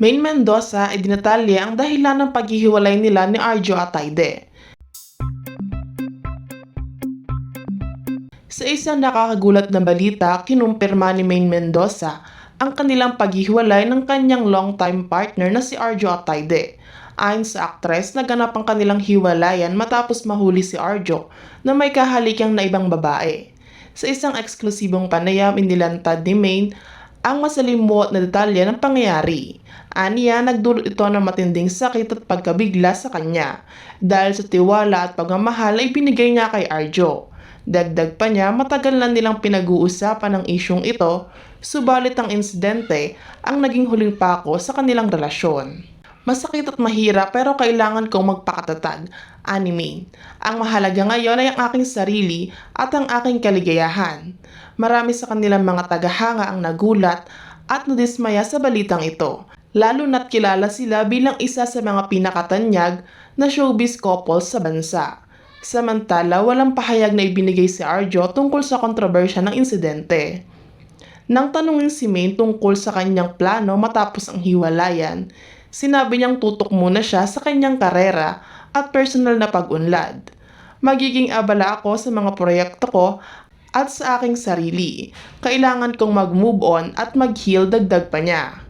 Main Mendoza ay dinatalya ang dahilan ng paghihiwalay nila ni Arjo at Aide. Sa isang nakakagulat na balita, kinumpirma ni Main Mendoza ang kanilang paghihiwalay ng kanyang longtime partner na si Arjo Ataide. Ayon sa aktres, naganap ang kanilang hiwalayan matapos mahuli si Arjo na may kahalikan na ibang babae. Sa isang eksklusibong panayam, inilantad ni Main ang masalimuot na detalye ng pangyayari. Aniya, nagdulot ito ng matinding sakit at pagkabigla sa kanya dahil sa tiwala at pagmamahal ay binigay niya kay Arjo. Dagdag pa niya, matagal na nilang pinag-uusapan ang isyong ito, subalit ang insidente ang naging huling pako sa kanilang relasyon. Masakit at mahirap pero kailangan kong magpakatatag, anime. Ang mahalaga ngayon ay ang aking sarili at ang aking kaligayahan. Marami sa kanilang mga tagahanga ang nagulat at nadismaya sa balitang ito, lalo na't kilala sila bilang isa sa mga pinakatanyag na showbiz couple sa bansa. Samantala, walang pahayag na ibinigay si Arjo tungkol sa kontrobersya ng insidente. Nang tanungin si Maine tungkol sa kanyang plano matapos ang hiwalayan, sinabi niyang tutok muna siya sa kanyang karera at personal na pag-unlad. Magiging abala ako sa mga proyekto ko at sa aking sarili. Kailangan kong mag-move on at mag-heal dagdag pa niya.